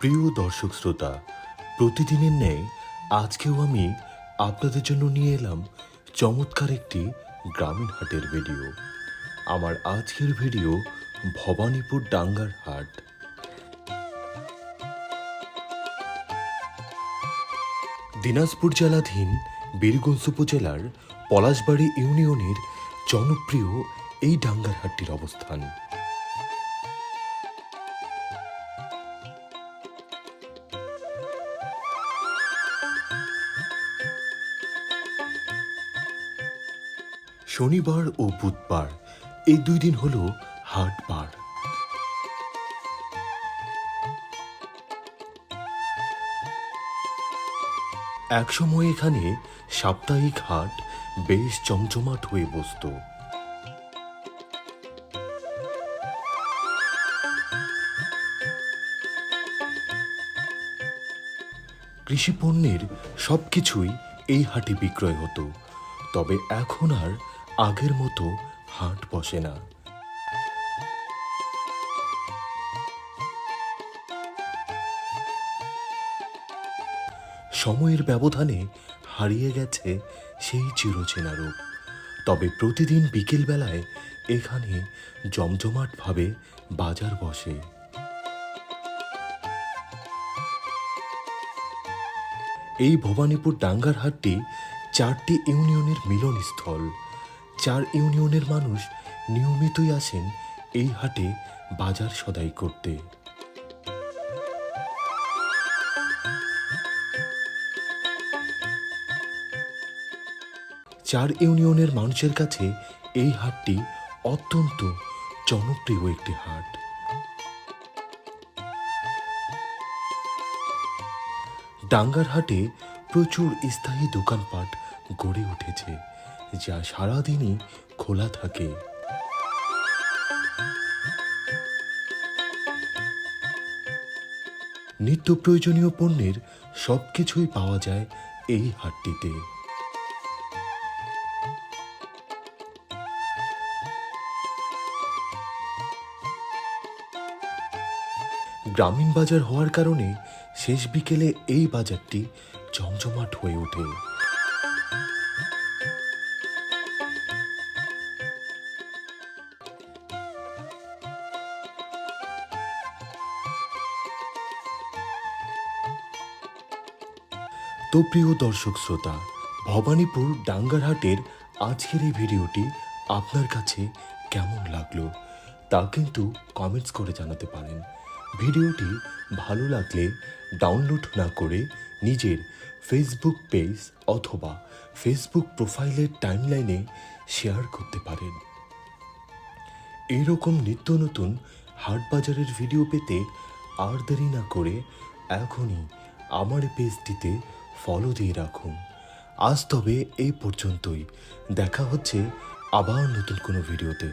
প্রিয় দর্শক শ্রোতা, প্রতিদিনের ন্যায় আজকেও আমি আপনাদের জন্য নিয়ে এলাম চমৎকার একটি গ্রামীণ হাটের ভিডিও। আমার আজকের ভিডিও ভবানীপুর ডাঙ্গার হাট। দিনাজপুর জেলাধীন বীরগঞ্জ উপজেলার পলাশবাড়ি ইউনিয়নের জনপ্রিয় এই ডাঙ্গার হাটটির অবস্থান। শনিবার ও বুধবার, এই দুই দিন হলো হাট বার একসময় এখানে সাপ্তাহিক হাট বেশ চমচমাট হয়ে বসতো। কৃষি পণ্যের সব কিছুই এই হাটে বিক্রয় হতো। তবে এখন আর আগের মতো হাট বসে না। সময়ের ব্যবধানে হারিয়ে গেছে সেই চিরচেনা রূপ। তবে প্রতিদিন বিকেলবেলায় এখানে জমজমাটভাবে বাজার বসে। এই ভবানীপুর ডাঙ্গার হাটটি চারটি ইউনিয়নের মিলনস্থল। চার ইউনিয়নের মানুষ নিয়মিতই আসেন এই হাটে বাজার সদাই করতে। চার ইউনিয়নের মানুষের কাছে এই হাটটি অত্যন্ত জনপ্রিয় একটি হাট। ডাঙ্গার হাটে প্রচুর স্থায়ী দোকানপাট গড়ে উঠেছে, যা সারাদিনই খোলা থাকে। নিত্য প্রয়োজনীয় পণ্যের সব কিছুই পাওয়া যায় এই হাটটিতে। গ্রামীণ বাজার হওয়ার কারণে শেষ বিকেলে এই বাজারটি জমজমাট হয়ে ওঠে। তো প্রিয় দর্শক শ্রোতা, ভবানীপুর ডাঙ্গারহাটের আজকের এই ভিডিওটি আপনার কাছে কেমন লাগল তা কিন্তু কমেন্টস করে জানাতে পারেন। ভিডিওটি ভালো লাগলে ডাউনলোড না করে নিজের ফেসবুক পেজ অথবা ফেসবুক প্রোফাইলের টাইমলাইনে শেয়ার করতে পারেন। এরকম নিত্য নতুন হাট বাজারের ভিডিও পেতে আর দেরি না করে এখনই আমার পেজটিতে ফলো দিয়ে রাখুন। আজ তবে এই পর্যন্তই। দেখা হচ্ছে আবার নতুন কোনো ভিডিওতে